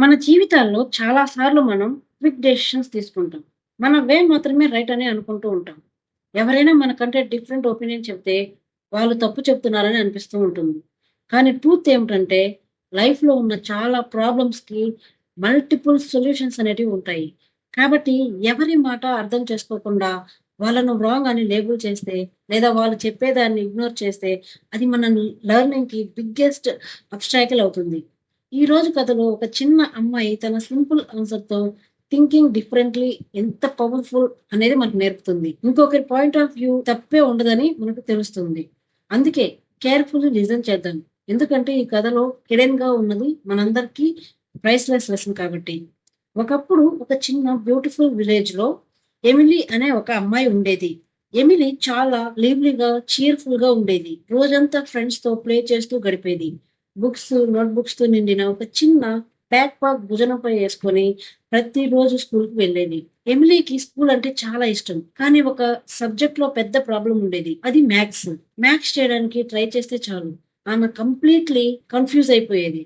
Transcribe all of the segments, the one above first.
మన జీవితాల్లో చాలా సార్లు మనం క్విక్ డెసిషన్స్ తీసుకుంటాం. మన వే మాత్రమే రైట్ అని అనుకుంటూ ఉంటాం. ఎవరైనా మనకంటే డిఫరెంట్ ఒపీనియన్ చెప్తే, వాళ్ళు తప్పు చెప్తున్నారని అనిపిస్తూ ఉంటుంది. కానీ ట్రూత్ ఏమిటంటే, లైఫ్‌లో ఉన్న చాలా ప్రాబ్లమ్స్‌కి మల్టిపుల్ సొల్యూషన్స్ అనేటివి ఉంటాయి. కాబట్టి ఎవరి మాట అర్థం చేసుకోకుండా, వాళ్ళను రాంగ్ అని లేబుల్ చేస్తే, లేదా వాళ్ళు చెప్పేదాన్ని ఇగ్నోర్ చేస్తే, అది మన లెర్నింగ్‌కి బిగ్గెస్ట్ అబ్‌స్టాకిల్ అవుతుంది. ఈ రోజు కథలో ఒక చిన్న అమ్మాయి తన సింపుల్ ఆన్సర్‌తో థింకింగ్ డిఫరెంట్‌లీ ఎంత పవర్‌ఫుల్ అనేది మనకు నేర్పుతుంది. ఇంకొకరి పాయింట్ ఆఫ్ వ్యూ తప్పే ఉండదని మనకు తెలుస్తుంది. అందుకే కేర్‌ఫుల్లీ లిజన్ చేద్దాం. ఎందుకంటే ఈ కథలో హిడెన్‌గా ఉన్నది మనందరికీ ప్రైస్‌లెస్ లెసన్ కాబట్టి. ఒకప్పుడు ఒక చిన్న బ్యూటిఫుల్ విలేజ్లో ఎమిలీ అనే ఒక అమ్మాయి ఉండేది. ఎమిలీ చాలా లీవ్లీగా చీర్ఫుల్గా ఉండేది. రోజంతా ఫ్రెండ్స్‌తో ప్లే చేస్తూ గడిపేది. బుక్స్, నోట్బుక్స్తో నిండిన ఒక చిన్న బ్యాక్ పాక్ భుజనపై వేసుకొని ప్రతిరోజు స్కూల్‌కి వెళ్ళేది. ఎమిలీకి స్కూల్ అంటే చాలా ఇష్టం. కానీ ఒక సబ్జెక్ట్‌లో పెద్ద ప్రాబ్లం ఉండేది. అది మ్యాథ్స్. మ్యాథ్స్ చేయడానికి ట్రై చేస్తే చాలు ఆమె కంప్లీట్‌లీ కన్‌ఫ్యూజ్ అయిపోయేది.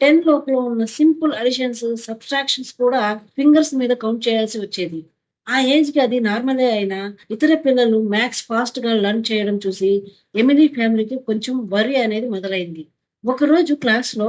10 లోపల ఉన్న సింపుల్ అడిషన్స్, సబ్‌స్ట్రాక్షన్స్ కూడా ఫింగర్స్ మీద కౌంట్ చేయాల్సి వచ్చేది. ఆ ఏజ్‌కి అది నార్మలే అయినా, ఇతర పిల్లలు మ్యాథ్స్ ఫాస్ట్‌గా లర్న్ చేయడం చూసి ఎమిలీ ఫ్యామిలీకి కొంచెం వరి అనేది మొదలైంది. ఒకరోజు క్లాస్‌లో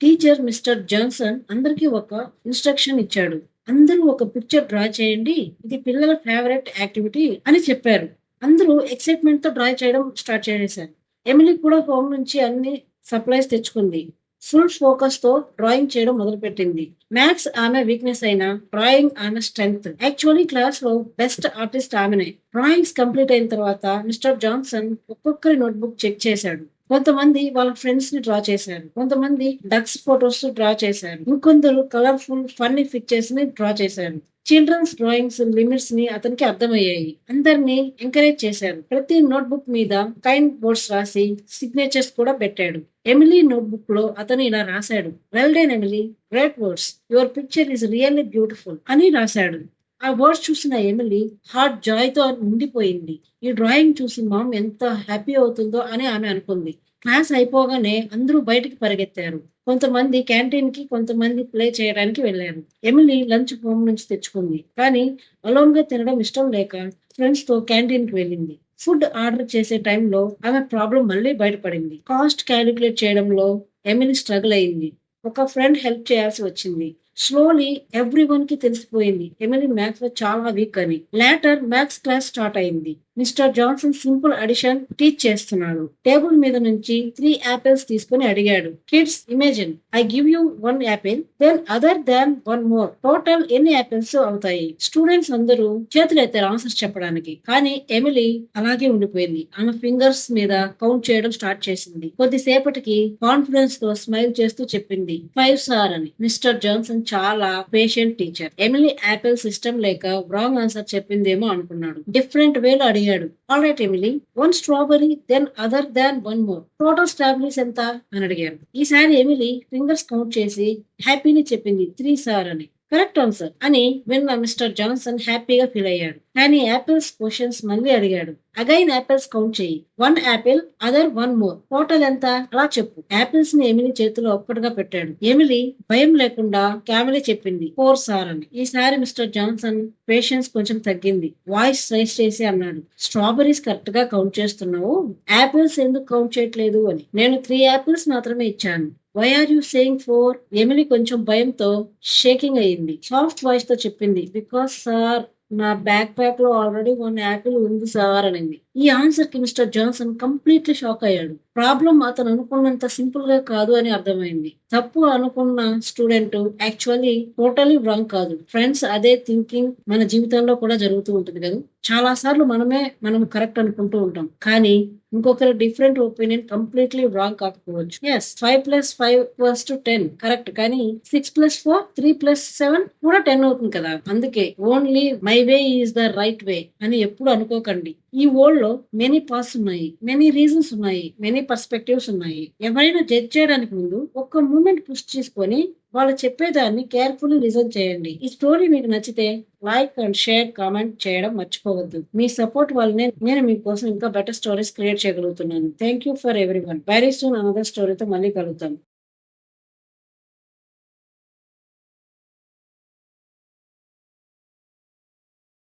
టీచర్ మిస్టర్ జాన్సన్ అందరికీ ఒక ఇన్‌స్ట్రక్షన్ ఇచ్చాడు. అందరూ ఒక పిక్చర్ డ్రా చేయండి. ఇది పిల్లల ఫేవరెట్ యాక్టివిటీ అని చెప్పారు. అందరూ ఎక్సైట్‌మెంట్‌తో డ్రా చేయడం స్టార్ట్ చేసేశారు. ఎమిలీ కూడా హోమ్ నుంచి అన్ని సప్లైస్ తెచ్చుకుంది. ఫుల్ ఫోకస్‌తో డ్రాయింగ్ చేయడం మొదలుపెట్టింది. మ్యాథ్స్ ఆమె వీక్‌నెస్ అయినా, డ్రాయింగ్ ఆమె స్ట్రెంగ్త్. యాక్చువల్లీ క్లాస్‌లో బెస్ట్ ఆర్టిస్ట్ ఆమెనే. డ్రాయింగ్స్ కంప్లీట్ అయిన తర్వాత మిస్టర్ జాన్సన్ ఒక్కొక్కరి నోట్‌బుక్ చెక్ చేశాడు. కొంతమంది వాళ్ళ ఫ్రెండ్స్ని డ్రా చేశారు. కొంతమంది డక్స్ ఫొటోస్ డ్రా చేశారు. ఇంకొందరు కలర్‌ఫుల్, ఫన్నీ పిక్చర్స్‌ని డ్రా చేశారు. చిల్డ్రన్స్ డ్రాయింగ్స్ లిమిట్స్ని అతనికి అర్థమయ్యాయి. అందరినీ ఎంకరేజ్ చేశారు. ప్రతి నోట్‌బుక్ మీద కైండ్ వర్డ్స్ రాసి సిగ్నేచర్స్ కూడా పెట్టాడు. ఎమిలీ నోట్‌బుక్‌లో అతను ఇలా రాశాడు. Well done Emily. Great words. Your picture is really beautiful అని రాశాడు. ఆ వర్డ్స్ చూసిన ఎమిలీ హార్ట్ జాయ్‌తో ఉండిపోయింది ఈ డ్రాయింగ్ చూసి మామ్ ఎంత హ్యాపీ అవుతుందో అని ఆమె అనుకుంది. క్లాస్ అయిపోగానే అందరూ బయటికి పరిగెత్తారు. కొంతమంది క్యాంటీన్కి కొంతమంది ప్లే చేయడానికి వెళ్ళారు ఎమిలీ లంచ్ హోమ్ నుంచి తెచ్చుకుంది. కానీ అలోన్‌గా తినడం ఇష్టం లేక ఫ్రెండ్స్‌తో క్యాంటీన్‌కి వెళ్ళింది. ఫుడ్ ఆర్డర్ చేసే టైంలో ఆమె ప్రాబ్లం మళ్ళీ బయటపడింది. కాస్ట్ క్యాలిక్యులేట్ చేయడంలో ఎమిలీ స్ట్రగుల్ అయింది. ఒక ఫ్రెండ్ హెల్ప్ చేయాల్సి వచ్చింది. స్లోలీ ఎవ్రీ వన్కి తెలిసిపోయింది ఎమిలీ మ్యాథ్స్‌లో చాలా వీక్ అని. లేటర్ మ్యాథ్స్ క్లాస్ స్టార్ట్ అయింది. Mr Johnson simple addition teach చేస్తున్నాడు. టేబుల్ మీద నుంచి త్రీ యాపిల్స్ తీసుకొని అడిగాడు. Kids imagine I give you one apple then other than one more. Total ఎన్ని యాపిల్స్ అవుతాయి? స్టూడెంట్స్ అందరూ చేతులెత్తారు ఆన్సర్స్ చెప్పడానికి. కానీ ఎమిలీ అలాగే ఉండిపోయింది. ఆమె ఫింగర్స్ మీద కౌంట్ చేయడం స్టార్ట్ చేసింది. కొద్దిసేపటికి కాన్ఫిడెన్స్తో స్మైల్ చేస్తూ చెప్పింది. ఫైవ్ సార్ అని. మిస్టర్ జాన్సన్ చాలా patient teacher. Emily apple system లేక రాంగ్ ఆన్సర్ చెప్పిందేమో అనుకున్నాడు. డిఫరెంట్ వేలో all alright Emily. 1 strawberry then other than one more. Total strawberries ఎంత? అని అడిగాడు. ఈసారి ఎమిలీ ఫింగర్స్ కౌంట్ చేసి హ్యాపీని చెప్పింది. త్రీ సార్ అని. కరెక్ట్ ఆన్సర్ అని విన్న మిస్టర్ జాన్సన్ హ్యాపీగా ఫీల్ అయ్యాడు. కానీ యాపిల్స్ క్వశ్చన్స్ మళ్ళీ అడిగాడు. అగైన్ యాపిల్స్ కౌంట్ చెయ్యి. One apple other one more. Total ఎంత? అలా చెప్పు. యాపిల్స్ని ఎమిలీ చేతిలో ఒక్కటిగా పెట్టాడు. ఎమిలీ భయం లేకుండా క్యామెలీ చెప్పింది. ఫోర్ సార్ అని. ఈసారి మిస్టర్ జాన్సన్ పేషెన్స్ కొంచెం తగ్గింది. వాయిస్ రైస్ చేసి అన్నాడు. స్ట్రాబెరీస్ కరెక్ట్గా కౌంట్ చేస్తున్నావు. యాపిల్స్ ఎందుకు కౌంట్ చేయట్లేదు అని. నేను త్రీ యాపిల్స్ మాత్రమే ఇచ్చాను. Why are you saying four Emily కొంచెం భయంతో షేకింగ్ అయింది. సాఫ్ట్ వాయిస్తో చెప్పింది. బికాస్ సార్ నా బ్యాక్ ప్యాక్లో ఆల్రెడీ వన్ యాపిల్ ఉంది సార్ అనింది. ఈ ఆన్సర్కి మిస్టర్ జాన్సన్ కంప్లీట్‌లీ షాక్ అయ్యాడు. ప్రాబ్లం అతను అనుకున్నంత సింపుల్గా కాదు అని అర్థమైంది. తప్పు అనుకున్న స్టూడెంట్ యాక్చువల్లీ టోటలీ రాంగ్ కాదు. ఫ్రెండ్స్ అదే థింకింగ్ మన జీవితంలో కూడా జరుగుతూ ఉంటుంది కదా! చాలా సార్లు మనమే మనం కరెక్ట్ అనుకుంటూ ఉంటాం. కానీ ఇంకొకరి డిఫరెంట్ ఒపీనియన్ కంప్లీట్‌లీ రాంగ్ కాకపోవచ్చు. Yes 5+5=10 correct. కానీ 6+4 3+7 కూడా 10 అవుతుంది కదా! అందుకే only my way is the right way అని ఎప్పుడు అనుకోకండి. ఈ వరల్డ్లో మెనీ పాస్ ఉన్నాయి. మెనీ రీజన్స్ ఉన్నాయి. మెనీ పర్స్పెక్టివ్స్ ఉన్నాయి. ఎవరైనా జడ్జ్ చేయడానికి ముందు ఒక్క మూమెంట్ పుష్ చేసుకొని వాళ్ళు చెప్పేదాన్ని కేర్‌ఫుల్లీ లిజన్ చేయండి. ఈ స్టోరీ మీకు నచ్చితే లైక్ అండ్ షేర్, కామెంట్ చేయడం మర్చిపోవద్దు. మీ సపోర్ట్ వల్లనే నేను మీకోసం ఇంకా బెటర్ స్టోరీస్ క్రియేట్ చేయగలుగుతున్నాను. Thank you for everyone. Very soon another స్టోరీతో మళ్ళీ కలుగుతాం